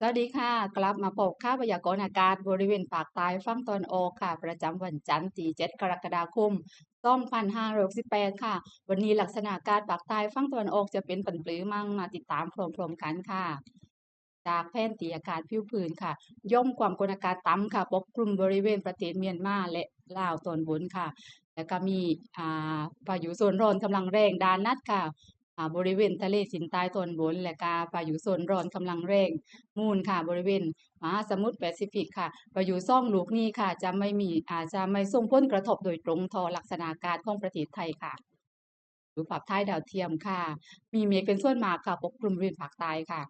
สวัสดีค่ะ กลับมาพบข่าวพยากรณ์อากาศบริเวณภาคใต้ฝั่งตะวันออกค่ะ ประจำวันจันทร์ที่7กรกฎาคม2568ค่ะ วันนี้ลักษณะอากาศภาคใต้ฝั่งตะวันออกจะเป็นฝนปรือมั่งมาติดตามพร้อมๆกันค่ะ จากแผนที่อากาศผิวพื้นค่ะ ย่อมความกดอากาศต่ำค่ะ ปกคลุมบริเวณประเทศเมียนมาและลาวตอนบนค่ะ แล้วก็มีอ่าพายุโซนร้อนกำลังแรงดานนัดค่ะ บริเวณทะเลจีนใต้ตอนบน และก็พายุโซนร้อนกำลังแรงมูลค่ะบริเวณมหาสมุทรแปซิฟิกค่ะพายุซ่องลูกนี้ค่ะ จะไม่มีอาจจะไม่ส่งผลกระทบโดยตรงต่อลักษณะอากาศของประเทศไทยค่ะดูภาพถ่ายดาวเทียมค่ะ มีเมฆเป็นส่วนมากค่ะปกคลุมบริเวณภาคใต้ค่ะ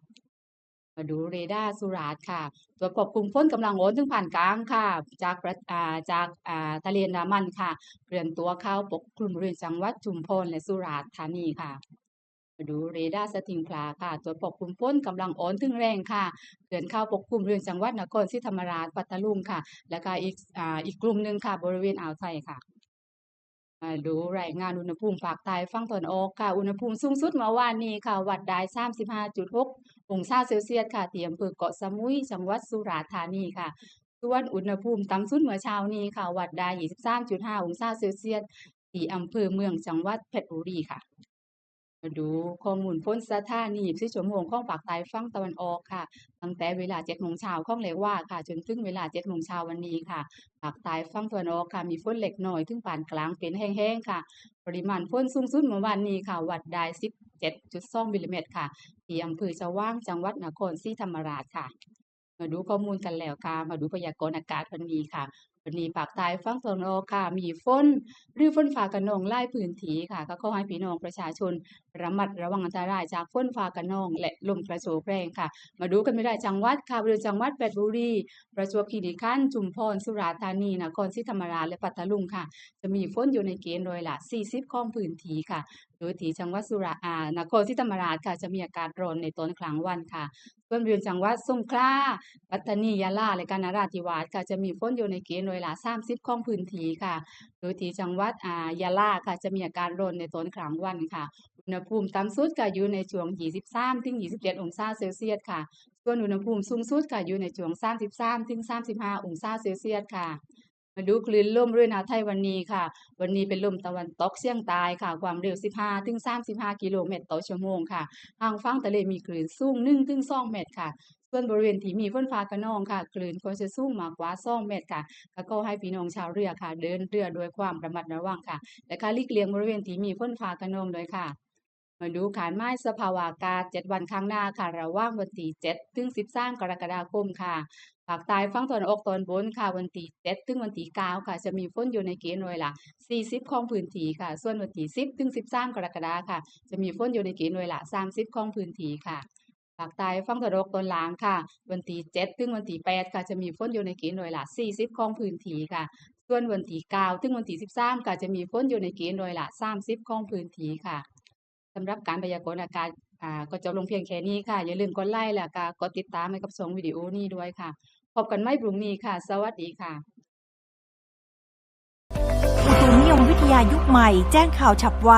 มาดูเรดาร์สุราษฎร์ค่ะ ตัวควบคุมฝนกำลังโอนถึงผ่านกลางค่ะ จากประาจากาทะเลนามันค่ะเคลื่อนตัวเข้าปกคลุมบริเวณจังหวัดชุมพรและสุราษฎร์ธานีค่ะ ดูเรดาร์สติงพลาค่ะ ตัวปกคลุมฝนกำลังโอนถึงแรงค่ะเคลื่อนเข้าปกคลุมบริเวณจังหวัดนครศรีธรรมราชปัตตานีค่ะ แล้วก็อีกอ่าอีกกลุ่มหนึ่งค่ะ บริเวณอ่าวไทยค่ะดูรายงานอุณหภูมิภาคใต้ฝั่งตะวันออกค่ะ อุณหภูมิสูงสุดเมื่อวานนี้ค่ะ วัดได้35.6องศาเซลเซียสค่ะที่อำเภอเกาะสมุยจังหวัดสุราษฎร์ธานีค่ะส่วนอุณหภูมิต่ำสุดเมื่อเช้านี้ค่ะ วัดได้23.5องศาเซลเซียสที่อำเภอเมืองจังหวัดเพชรบุรีค่ะ มาดูข้อมูลฝนสถานี24ชั่วโมงของภาคใต้ฝั่งตะวันออกค่ะ ตั้งแต่เวลา7โมงเช้าของเลว่าค่ะ จนถึงเวลา7โมงเช้าวันนี้ค่ะ ภาคใต้ฝั่งตะวันออกค่ะ มีฝนเล็กน้อยถึงปานกลางเป็นแห้งๆค่ะ ปริมาณฝนสูงสุดเมื่อวานนี้ค่ะ วัดได้ 17.2มิลลิเมตรค่ะ ที่อำเภอชว่างจังหวัดนครศรีธรรมราชค่ะ มาดูข้อมูลกันแล้วค่ะ มาดูพยากรณ์อากาศวันนี้ค่ะ วันนี้ภาคใต้ฝั่งตะวันออกค่ะ มีฝนหรือฝนฟ้าคะนองหลายพื้นที่ค่ะ ก็ขอให้พี่น้องประชาชน ระมัดระวังอันตรายจากฝนฟ้าคะนอง และลมกระโชกแรงค่ะ มาดูกันไม่ได้จังหวัดค่ะบริเวณจังหวัดเพชรบุรี ประจวบคีรีขันธ์ชุมพรสุราษฎร์ธานีนครศรีธรรมราชและปัตตานีค่ะ จะมีฝนอยู่ในเกณฑ์ร้อยละ 40 ของพื้นที่ค่ะ โดยที่จังหวัดสุราษฎร์อ่านครศรีธรรมราชค่ะจะมีอากาศร้อนในตอนกลางวันค่ะส่วนบริเวณจังหวัดสงขลาปัตตานียะลาและกาญจนราธิวาสค่ะจะมีฝนอยู่ในเกณฑ์ร้อยละ30ของพื้นที่ค่ะ โดยที่จังหวัดอายะลาค่ะจะมีอาการร้อนในตอนกลางวันค่ะ อุณหภูมิต่ำสุดก็อยู่ในช่วง 23ถึง27 องศาเซลเซียสค่ะ ส่วนอุณหภูมิสูงสุดค่ะอยู่ในช่วง 33ถึง35 องศาเซลเซียสค่ะ มาดูคลื่นลมบริเวณอ่าไทยวันนี้ค่ะ วันนี้เป็นลมตะวันตกเฉียงใต้ค่ะ ความเร็ว 15ถึง35 กิโลเมตรต่อชั่วโมงค่ะทางฝั่งทะเลมีคลื่นสูง1ถึง2เมตรค่ะส่วนบริเวณที่มีฝนฟ้าคะนองค่ะคลื่นก็จะสูงมากกว่า2เมตรค่ะแล้วก็ให้พี่น้องชาวเรือค่ะ เดินเรือด้วยความระมัดระวังค่ะ และก็หลีกเลี่ยงบริเวณที่มีฝนฟ้าคะนองด้วยค่ะ มาดูขานไม้สภาวะอากาศ 7 วันข้างหน้าค่ะ ระหว่างวันที่7ถึง 13 กรกฎาคมค่ะภาคใต้ฝั่งตะวันออกตอนบนค่ะวันที่7ถึงวันที่9ค่ะ จะมีฝนอยู่ในเกณฑ์ร้อยละ 40 ของพื้นที่ค่ะ ส่วนวันที่10ถึง13 กรกฎาคมค่ะ จะมีฝนอยู่ในเกณฑ์ร้อยละ 30 ของพื้นที่ค่ะภาคใต้ฝั่งตะวันออกตอนล่างค่ะ วันที่7ถึงวันที่8ค่ะจะมีฝนอยู่ในเกณฑ์ร้อยละ 40 ของพื้นที่ค่ะ ส่วนวันที่9ถึงวันที่13ค่ะจะมีฝนอยู่ในเกณฑ์ร้อยละ 30 ของพื้นที่ค่ะ สำหรับการพยากรณ์อากาศอ่าก็จะลงเพียงแค่นี้ค่ะ อย่าลืมกดไลค์และก็กดติดตามให้กับสองวิดีโอนี้ด้วยค่ะ พบกันใหม่พรุ่งนี้ค่ะ สวัสดีค่ะอุตุนิยมวิทยายุคใหม่ แจ้งข่าวฉับไว